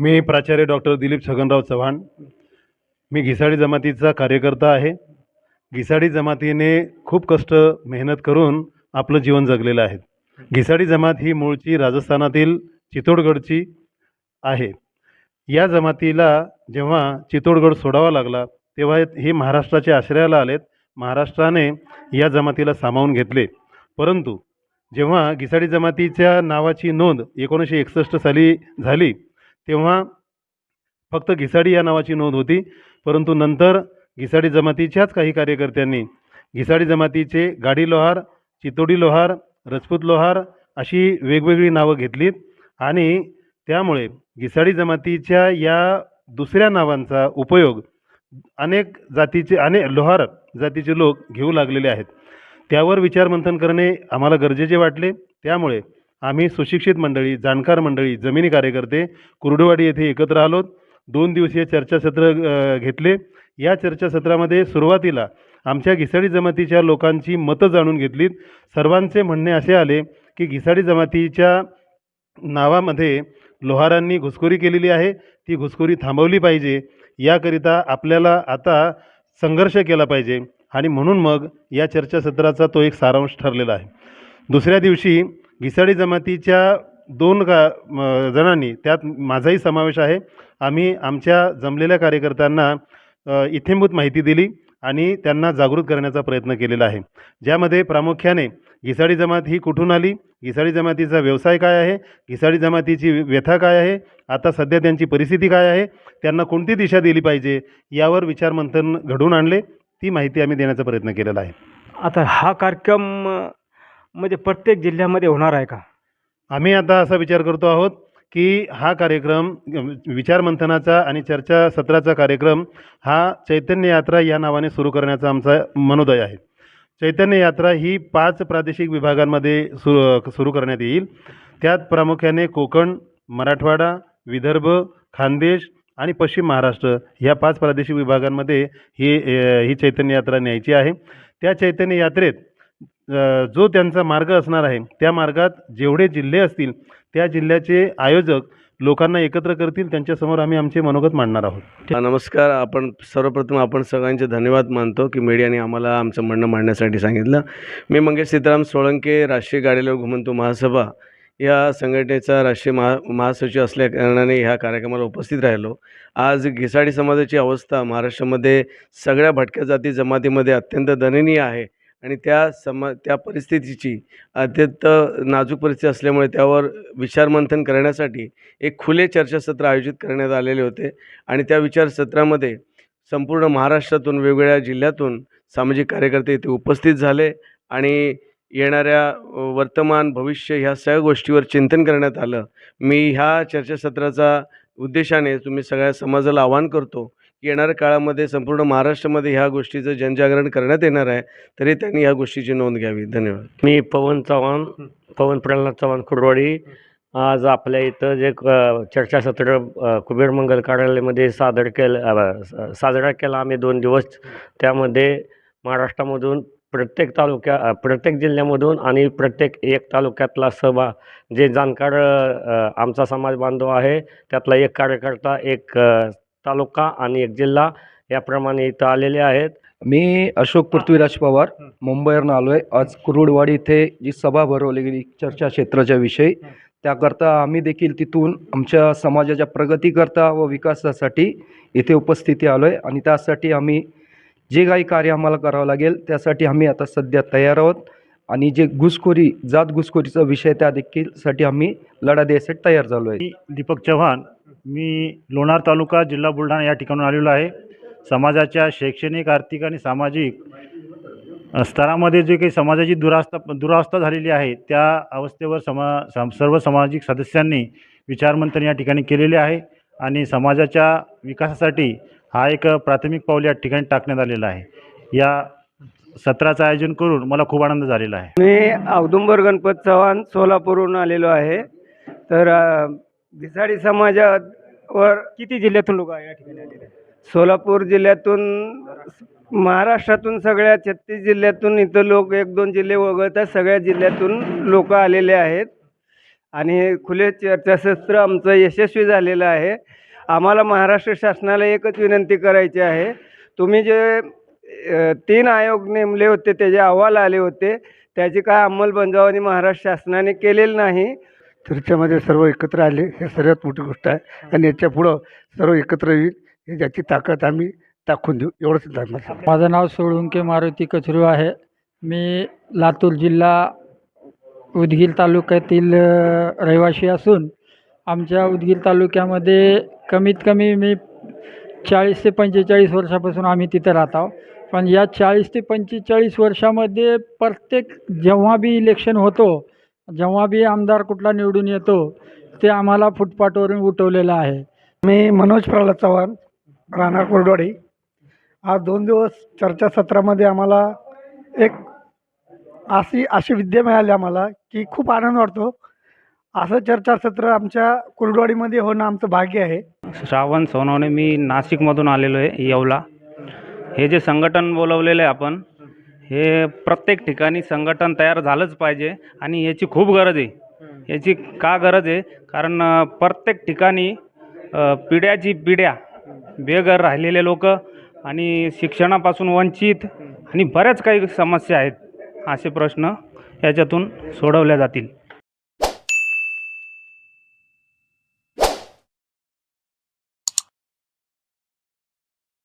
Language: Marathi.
मी प्राचार्य डॉक्टर दिलीप छगनराव चव्हाण. मी घिसाडी जमातीचा कार्यकर्ता आहे. घिसाडी जमातीने खूप कष्ट मेहनत करून आपलं जीवन जगलेलं आहे. घिसाडी जमात ही मूळची राजस्थानातील चितोडगडची आहे. या जमातीला जेव्हा चितोडगड सोडावा लागला तेव्हा हे महाराष्ट्राच्या आश्रयाला आलेत. महाराष्ट्राने या जमातीला सामावून घेतले. परंतु जेव्हा घिसाडी जमातीच्या नावाची नोंद एकोणीसशे एकसष्ट साली झाली तेव्हा फक्त घिसाडी या नावाची नोंद होती परंतु नंतर घिसाडी जमातीच्याच काही कार्यकर्त्यांनी घिसाडी जमातीचे गाडी लोहार चितोडी लोहार रजपूत लोहार अशी वेगवेगळी नावं घेतलीत आणि त्यामुळे घिसाडी जमातीच्या या दुसऱ्या नावांचा उपयोग अनेक जातीचे अनेक लोहार जातीचे लोक घेऊ लागलेले आहेत. त्यावर विचारमंथन करणे आम्हाला गरजेचे वाटले. त्यामुळे आम्ही सुशिक्षित मंडळी जाणकार मंडळी जमिनी कार्यकर्ते कुर्डुवाडी येथे एकत्र आलोत. दोन दिवसीय चर्चासत्र घेतले. या चर्चासत्रामध्ये सुरुवातीला आमच्या घिसाडी जमातीच्या लोकांची मतं जाणून घेतलीत. सर्वांचे म्हणणे असे आले की घिसाडी जमातीच्या नावामध्ये लोहारांनी घुसखोरी केलेली आहे. ती घुसखोरी थांबवली पाहिजे. याकरिता आपल्याला आता संघर्ष केला पाहिजे. आणि म्हणून मग या चर्चासत्राचा तो एक सारांश ठरलेला आहे. दुसऱ्या दिवशी घिसाडी जमातीच्या दोन का म, जणांनी त्यात माझाही समावेश आहे. आम्ही आमच्या जमलेल्या कार्यकर्त्यांना इथेंभूत इत्यंभूत माहिती दिली आणि त्यांना जागृत करण्याचा प्रयत्न केलेला आहे. ज्यामध्ये प्रामुख्याने घिसाडी जमात ही कुठून आली? घिसाडी जमातीचा व्यवसाय काय आहे? घिसाडी जमातीची व्यथा काय आहे? आता सध्या त्यांची परिस्थिती काय आहे? त्यांना कोणती दिशा दिली पाहिजे? यावर विचारमंथन घडवून आणले. ती माहिती आम्ही देण्याचा प्रयत्न केलेला आहे. आता हा कार्यक्रम म्हणजे प्रत्येक जिल्ह्यामध्ये होणार आहे का? आम्ही आता असा विचार करतो आहोत की हा कार्यक्रम विचारमंथनाचा आणि चर्चासत्राचा कार्यक्रम हा चैतन्य यात्रा या नावाने सुरू करण्याचा आमचा मनोदय आहे. चैतन्य यात्रा ही पाच प्रादेशिक विभागांमध्ये सुरू सुरू करण्यात येईल. त्यात प्रामुख्याने कोकण मराठवाडा विदर्भ खानदेश आणि पश्चिम महाराष्ट्र ह्या पाच प्रादेशिक विभागांमध्ये ही ही चैतन्य यात्रा न्यायची आहे. त्या चैतन्य यात्रेत जो त्यांचा मार्ग असणार आहे त्या मार्गात जेवढे जिल्हे असतील त्या जिल्ह्याचे आयोजक लोकांना एकत्र करतील त्यांच्यासमोर आम्ही आमचे मनोगत मांडणार आहोत. नमस्कार. आपण सर्वप्रथम आपण सगळ्यांचे धन्यवाद मानतो की मीडियाने आम्हाला आमचं म्हणणं मांडण्यासाठी सांगितलं. मी मंगेश सीताराम सोळंके राष्ट्रीय गाडीला घुमंतू महासभा या संघटनेचा राष्ट्रीय महा महासचिव असल्या कारणाने ह्या कार्यक्रमाला उपस्थित राहिलो. आज घिसाडी समाजाची अवस्था महाराष्ट्रामध्ये सगळ्या भटक्या जाती जमातीमध्ये अत्यंत दयनीय आहे. आणि त्या समा त्या परिस्थितीची अत्यंत नाजूक परिस्थिती असल्यामुळे त्यावर विचारमंथन करण्यासाठी एक खुले चर्चासत्र आयोजित करण्यात आलेले होते. आणि त्या विचारसत्रामध्ये संपूर्ण महाराष्ट्रातून वेगवेगळ्या जिल्ह्यातून सामाजिक कार्यकर्ते इथे उपस्थित झाले आणि येणाऱ्या वर्तमान भविष्य ह्या सगळ्या गोष्टीवर चिंतन करण्यात आलं. मी ह्या चर्चासत्राचा उद्देशाने तुम्ही सगळ्या समाजाला आवाहन करतो येणाऱ्या काळामध्ये संपूर्ण महाराष्ट्रामध्ये ह्या गोष्टीचं जनजागरण करण्यात येणार आहे तरी त्यांनी ह्या गोष्टीची नोंद घ्यावी. धन्यवाद. मी पवन चव्हाण पवन प्रल्हाद चव्हाण कुरवाडी आज आपल्या इथं जे चर्चासत्र अ, कुबेर मंगल कार्यालयामध्ये सादर केलं साजरा केला आम्ही दोन दिवस. त्यामध्ये महाराष्ट्रामधून प्रत्येक तालुक्या प्रत्येक जिल्ह्यामधून आणि प्रत्येक एक तालुक्यातला सभा जे जाणकार आमचा समाज बांधव आहे त्यातला एक कार्यकर्ता एक तालुका आणि एक जिल्हा याप्रमाणे इथं आलेले आहेत. मी अशोक पृथ्वीराज पवार मुंबईवरून आलो आहे आज कुरुडवाडी इथे जी सभा भरवली गेली चर्चाक्षेत्राच्या विषयी त्याकरता आम्ही देखील तिथून आमच्या समाजाच्या प्रगतीकरता व विकासासाठी इथे उपस्थिती आलो आहे आणि त्यासाठी आम्ही जे काही कार्य आम्हाला करावं लागेल त्यासाठी आम्ही आता सध्या तयार आहोत. आणि जे घुसखोरी जात घुसखोरीचा विषय त्या देखीलसाठी आम्ही लढा द्यायसाठी तयार झालो आहे दीपक चव्हाण मी लोणार तालुका जिल्हा बुलढाणा या ठिकाणून आलेलो आहे. समाजाच्या शैक्षणिक आर्थिक आणि सामाजिक स्तरामध्ये जे काही समाजाची दुरावस्था दुरावस्था झालेली आहे त्या अवस्थेवर समा सम सर्व सामाजिक सदस्यांनी विचारमंथन या ठिकाणी केलेले आहे आणि समाजाच्या विकासासाठी हा एक प्राथमिक पाऊल या ठिकाणी टाकण्यात आलेला आहे. या सत्राचं आयोजन करून मला खूप आनंद झालेला आहे. मी औदुंबर गणपत चव्हाण सोलापूरहून आलेलो आहे. तर अ, घिसाडी समाजावर किती जिल्ह्यातून लोक या ठिकाणी आलेले? आहेत? सोलापूर जिल्ह्यातून महाराष्ट्रातून सगळ्या छत्तीस जिल्ह्यातून इथं लोक एक दोन जिल्हे वगळता सगळ्या जिल्ह्यातून लोक आलेले आहेत. आणि खुले चर्चासत्र आमचं यशस्वी झालेलं आहे. आम्हाला महाराष्ट्र शासनाला एकच विनंती करायची आहे. तुम्ही जे अ, तीन आयोग नेमले होते त्याचे अहवाल आले होते त्याची काय अंमलबजावणी महाराष्ट्र शासनाने केलेली नाही चर्चेमध्ये सर्व एकत्र आले. हे सर्वात मोठी गोष्ट आहे. आणि याच्या पुढं सर्व एकत्र येईल. हे ज्याची ताकद आम्ही दाखवून देऊ. एवढंच धर्माचं माझं नाव सोळुंके मारुती कचरू आहे. मी लातूर जिल्हा उदगीर तालुक्यातील रहिवासी असून आमच्या उदगीर तालुक्यामध्ये कमीत कमी मी चाळीस ते पंचेचाळीस वर्षापासून आम्ही तिथं राहत आहोत. पण या चाळीस ते पंचेचाळीस वर्षामध्ये प्रत्येक जेव्हा बी इलेक्शन होतो जेव्हा बी आमदार कुठला निवडून येतो ते आम्हाला फुटपाथवरून उठवलेलं आहे. मी मनोज प्रल्हाद चव्हाण राहणार कोरडवाडी. आज दोन दिवस चर्चासत्रामध्ये आम्हाला एक अशी अशी विद्या मिळाली आम्हाला की खूप आनंद वाटतो. असं चर्चासत्र आमच्या कुर्डवाडीमध्ये होणं आमचं भाग्य आहे. श्रावण सोनवणे मी नाशिकमधून आलेलो आहे येवला. हे जे संघटन बोलवलेलं आहे आपण हे प्रत्येक ठिकाणी संघटन तयार झालंच पाहिजे आणि याची खूप गरज आहे. याची का गरज आहे? कारण प्रत्येक ठिकाणी पिढ्याची पिढ्या बेघर राहिलेले लोक आणि शिक्षणापासून वंचित आणि बऱ्याच काही समस्या आहेत असे प्रश्न याच्यातून सोडवल्या जातील.